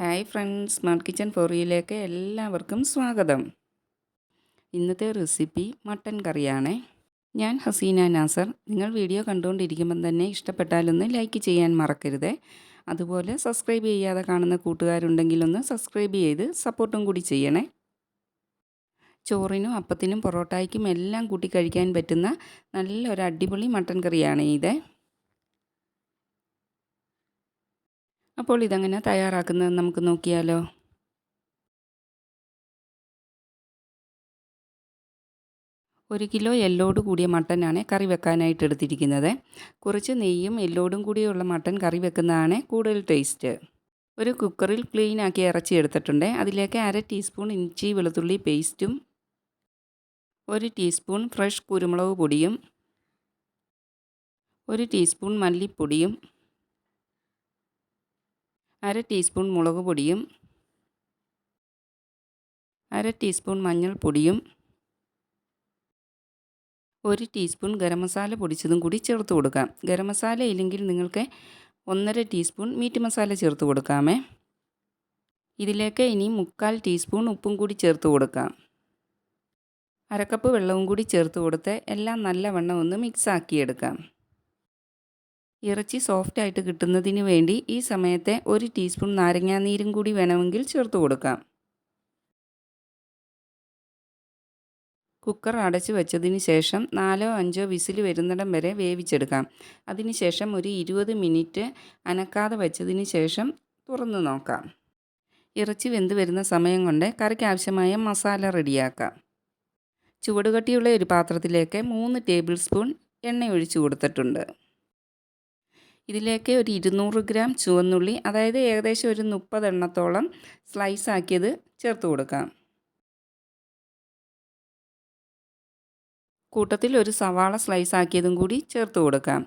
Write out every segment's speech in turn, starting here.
Hi friends smart kitchen ഫോറിയിലേക്ക് എല്ലാവർക്കും സ്വാഗതം. ഇന്നത്തെ റെസിപ്പി മട്ടൻ കറിയാണ്. ഞാൻ ഹസീന നാസർ. നിങ്ങൾ വീഡിയോ കണ്ടുകൊണ്ടിരിക്കുമ്പം തന്നെ ഇഷ്ടപ്പെട്ടാലൊന്ന് ലൈക്ക് ചെയ്യാൻ മറക്കരുത്. അതുപോലെ സബ്സ്ക്രൈബ് ചെയ്യാതെ കാണുന്ന കൂട്ടുകാരുണ്ടെങ്കിലൊന്ന് സബ്സ്ക്രൈബ് ചെയ്ത് സപ്പോർട്ടും കൂടി ചെയ്യണേ. ചോറിനും അപ്പത്തിനും പൊറോട്ടയ്ക്കും എല്ലാം കൂട്ടി കഴിക്കാൻ പറ്റുന്ന നല്ലൊരു അടിപൊളി മട്ടൻ കറിയാണ് ഇത്. അപ്പോൾ ഇതെങ്ങനെ തയ്യാറാക്കുന്നത് നമുക്ക് നോക്കിയാലോ? ഒരു കിലോ എല്ലോട് കൂടിയ മട്ടനാണ് കറി വെക്കാനായിട്ട് എടുത്തിരിക്കുന്നത്. കുറച്ച് നെയ്യും എല്ലോടും കൂടിയുള്ള മട്ടൻ കറി വെക്കുന്നതാണ് കൂടുതൽ ടേസ്റ്റ്. ഒരു കുക്കറിൽ ക്ലീൻ ആക്കി ഇറച്ചി എടുത്തിട്ടുണ്ട്. അതിലേക്ക് അര ടീസ്പൂൺ ഇഞ്ചി വെളുത്തുള്ളി പേസ്റ്റും ഒരു ടീസ്പൂൺ ഫ്രഷ് കുരുമുളക് പൊടിയും ഒരു ടീസ്പൂൺ മല്ലിപ്പൊടിയും അര ടീസ്പൂൺ മുളക് പൊടിയും അര ടീസ്പൂൺ മഞ്ഞൾപ്പൊടിയും ഒരു ടീസ്പൂൺ ഗരം മസാല പൊടിച്ചതും കൂടി ചേർത്ത് കൊടുക്കാം. ഗരം മസാല ഇല്ലെങ്കിൽ നിങ്ങൾക്ക് ഒന്നര ടീസ്പൂൺ മീറ്റ് മസാല ചേർത്ത് കൊടുക്കാമേ. ഇതിലേക്ക് ഇനി മുക്കാൽ ടീസ്പൂൺ ഉപ്പും കൂടി ചേർത്ത് കൊടുക്കാം. അരക്കപ്പ് വെള്ളവും കൂടി ചേർത്ത് കൊടുത്ത് എല്ലാം നല്ലവണ്ണം ഒന്ന് മിക്സ് ആക്കിയെടുക്കാം. ഇറച്ചി സോഫ്റ്റ് ആയിട്ട് കിട്ടുന്നതിന് വേണ്ടി ഈ സമയത്തെ ഒരു ടീസ്പൂൺ നാരങ്ങാനീരും കൂടി വേണമെങ്കിൽ ചേർത്ത് കൊടുക്കാം. കുക്കർ അടച്ചു വെച്ചതിന് ശേഷം നാലോ അഞ്ചോ വിസിൽ വരുന്നിടം വരെ വേവിച്ചെടുക്കാം. അതിനുശേഷം ഒരു ഇരുപത് മിനിറ്റ് അനക്കാതെ വെച്ചതിന് ശേഷം തുറന്ന് നോക്കാം. ഇറച്ചി വെന്ത് വരുന്ന സമയം കൊണ്ട് കറിക്ക് ആവശ്യമായ മസാല റെഡിയാക്കാം. ചുവടുകട്ടിയുള്ള ഒരു പാത്രത്തിലേക്ക് മൂന്ന് ടേബിൾ സ്പൂൺ എണ്ണ കൊടുത്തിട്ടുണ്ട്. ഇതിലേക്ക് ഒരു ഇരുന്നൂറ് ഗ്രാം ചുവന്നുള്ളി അതായത് ഏകദേശം ഒരു മുപ്പതെണ്ണത്തോളം സ്ലൈസ് ആക്കിയത് ചേർത്ത് കൊടുക്കാം. കൂട്ടത്തിൽ ഒരു സവാള സ്ലൈസ് ആക്കിയതും കൂടി ചേർത്ത് കൊടുക്കാം.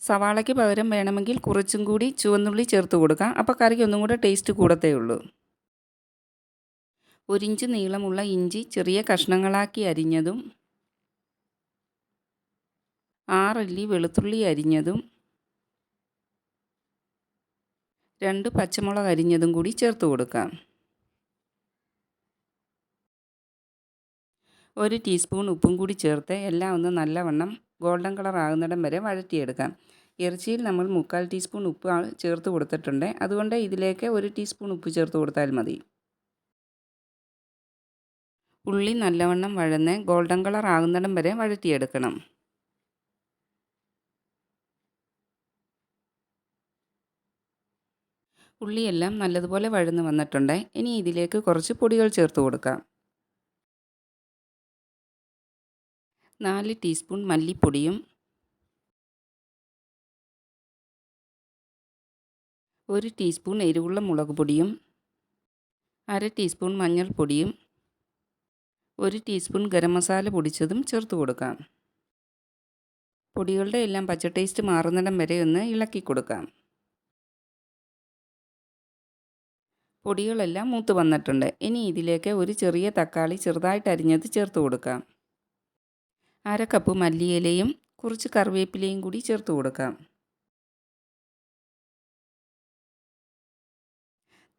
സവാളയ്ക്ക് പകരം വേണമെങ്കിൽ കുറച്ചും കൂടി ചുവന്നുള്ളി ചേർത്ത് കൊടുക്കാം. അപ്പോൾ കറിക്ക് ഒന്നും കൂടെ ടേസ്റ്റ് കൂടത്തേ ഉള്ളൂ. ഒരിഞ്ച് നീളമുള്ള ഇഞ്ചി ചെറിയ കഷ്ണങ്ങളാക്കി അരിഞ്ഞതും ആറല്ലി വെളുത്തുള്ളി അരിഞ്ഞതും രണ്ട് പച്ചമുളക് അരിഞ്ഞതും കൂടി ചേർത്ത് കൊടുക്കാം. ഒരു ടീസ്പൂൺ ഉപ്പും കൂടി ചേർത്ത് എല്ലാം ഒന്ന് നല്ലവണ്ണം ഗോൾഡൻ കളർ ആകുന്നിടം വരെ വഴറ്റിയെടുക്കാം. ഇറച്ചിയിൽ നമ്മൾ മുക്കാൽ ടീസ്പൂൺ ഉപ്പ് ചേർത്ത് കൊടുത്തിട്ടുണ്ട്. അതുകൊണ്ട് ഇതിലേക്ക് ഒരു ടീസ്പൂൺ ഉപ്പ് ചേർത്ത് കൊടുത്താൽ മതി. ഉള്ളി നല്ലവണ്ണം വഴന്ന് ഗോൾഡൻ കളർ ആകുന്നിടം വരെ വഴറ്റിയെടുക്കണം. ഉള്ളിയെല്ലാം നല്ലതുപോലെ വഴന്ന് വന്നിട്ടുണ്ട്. ഇനി ഇതിലേക്ക് കുറച്ച് പൊടികൾ ചേർത്ത് കൊടുക്കാം. നാല് ടീസ്പൂൺ മല്ലിപ്പൊടിയും ഒരു ടീസ്പൂൺ എരിവുള്ള മുളക് പൊടിയും അര ടീസ്പൂൺ മഞ്ഞൾപ്പൊടിയും ഒരു ടീസ്പൂൺ ഗരം മസാല പൊടിച്ചതും ചേർത്ത് കൊടുക്കാം. പൊടികളുടെ എല്ലാം പച്ച ടേസ്റ്റ് മാറുന്നിടം വരെ ഒന്ന് ഇളക്കി കൊടുക്കാം. പൊടികളെല്ലാം മൂത്ത് വന്നിട്ടുണ്ട്. ഇനി ഇതിലേക്ക് ഒരു ചെറിയ തക്കാളി ചെറുതായിട്ട് അരിഞ്ഞത് ചേർത്ത് കൊടുക്കാം. അര കപ്പ് മല്ലിയിലയും കുറച്ച് കറിവേപ്പിലയും കൂടി ചേർത്ത് കൊടുക്കാം.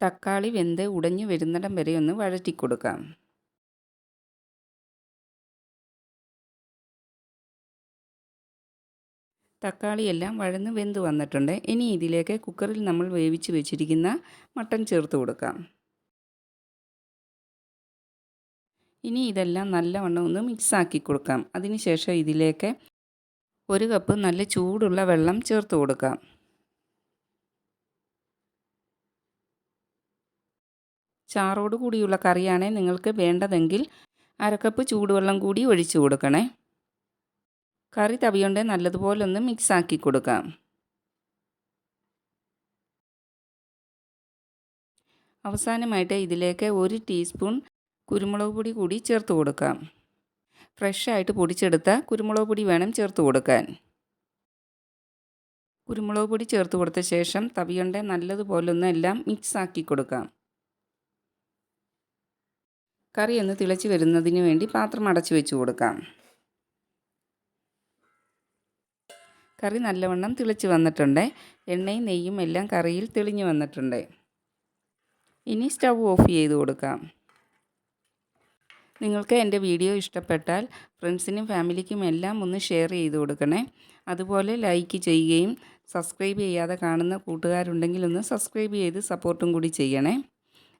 തക്കാളി വെന്ത് ഉടഞ്ഞു വരുന്നിടം വരെ ഒന്ന് വഴറ്റി കൊടുക്കാം തക്കാളിയെല്ലാം വഴന്ന് വെന്ത് വന്നിട്ടുണ്ട്. ഇനി ഇതിലേക്ക് കുക്കറിൽ നമ്മൾ വേവിച്ച് വെച്ചിരിക്കുന്ന മട്ടൺ ചേർത്ത് കൊടുക്കാം. ഇനി ഇതെല്ലാം നല്ലവണ്ണം ഒന്ന് മിക്സാക്കി കൊടുക്കാം. അതിനുശേഷം ഇതിലേക്ക് ഒരു കപ്പ് നല്ല ചൂടുള്ള വെള്ളം ചേർത്ത് കൊടുക്കാം. ചാറോട് കൂടിയുള്ള കറിയാണേ നിങ്ങൾക്ക് വേണ്ടതെങ്കിൽ അരക്കപ്പ് ചൂടുവെള്ളം കൂടി ഒഴിച്ചു കൊടുക്കണേ. കറി തവിയുണ്ട് നല്ലതുപോലെ ഒന്ന് മിക്സ് ആക്കി കൊടുക്കാം. അവസാനമായിട്ട് ഇതിലേക്ക് ഒരു ടീസ്പൂൺ കുരുമുളക് പൊടി കൂടി ചേർത്ത് കൊടുക്കാം. ഫ്രഷായിട്ട് പൊടിച്ചെടുത്ത കുരുമുളക് പൊടി വേണം ചേർത്ത് കൊടുക്കാൻ. കുരുമുളക് പൊടി ചേർത്ത് കൊടുത്ത ശേഷം തവിയുണ്ട നല്ലതുപോലെ ഒന്ന് എല്ലാം മിക്സാക്കി കൊടുക്കാം. കറി ഒന്ന് തിളച്ച് വരുന്നതിന് വേണ്ടി പാത്രം അടച്ചു വെച്ച് കൊടുക്കാം. കറി നല്ലവണ്ണം തിളച്ച് വന്നിട്ടുണ്ട്. എണ്ണയും നെയ്യും എല്ലാം കറിയിൽ തെളിഞ്ഞു വന്നിട്ടുണ്ട്. ഇനി സ്റ്റൗ ഓഫ് ചെയ്ത് കൊടുക്കാം. നിങ്ങൾക്ക് എന്റെ വീഡിയോ ഇഷ്ടപ്പെട്ടാൽ ഫ്രണ്ട്സിനും ഫാമിലിക്കും എല്ലാം ഒന്ന് ഷെയർ ചെയ്ത് കൊടുക്കണേ. അതുപോലെ ലൈക്ക് ചെയ്യുകയും സബ്സ്ക്രൈബ് ചെയ്യാതെ കാണുന്ന കൂട്ടുകാരുണ്ടെങ്കിൽ ഒന്ന് സബ്സ്ക്രൈബ് ചെയ്ത് സപ്പോർട്ടും കൂടി ചെയ്യണേ.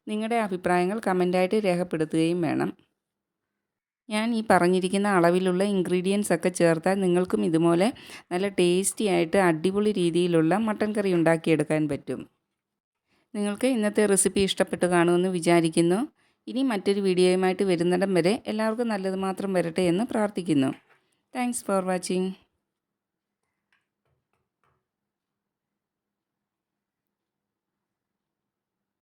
നിങ്ങളുടെ അഭിപ്രായങ്ങൾ കമന്റായിട്ട് രേഖപ്പെടുത്തുകയും വേണം. ഞാൻ ഈ പറഞ്ഞിരിക്കുന്ന അളവിലുള്ള ഇൻഗ്രീഡിയൻസ് ഒക്കെ ചേർത്താൽ നിങ്ങൾക്കും ഇതുപോലെ നല്ല ടേസ്റ്റി ആയിട്ട് അടിപൊളി രീതിയിലുള്ള മട്ടൻ കറി ഉണ്ടാക്കിയെടുക്കാൻ പറ്റും. നിങ്ങൾക്ക് ഇന്നത്തെ റെസിപ്പി ഇഷ്ടപ്പെട്ട് കാണുമെന്ന് വിചാരിക്കുന്നു. ഇനി മറ്റൊരു വീഡിയോയുമായിട്ട് വരുന്നിടം വരെ എല്ലാവർക്കും നല്ലത് മാത്രം വരട്ടെ എന്ന് പ്രാർത്ഥിക്കുന്നു. Thanks for watching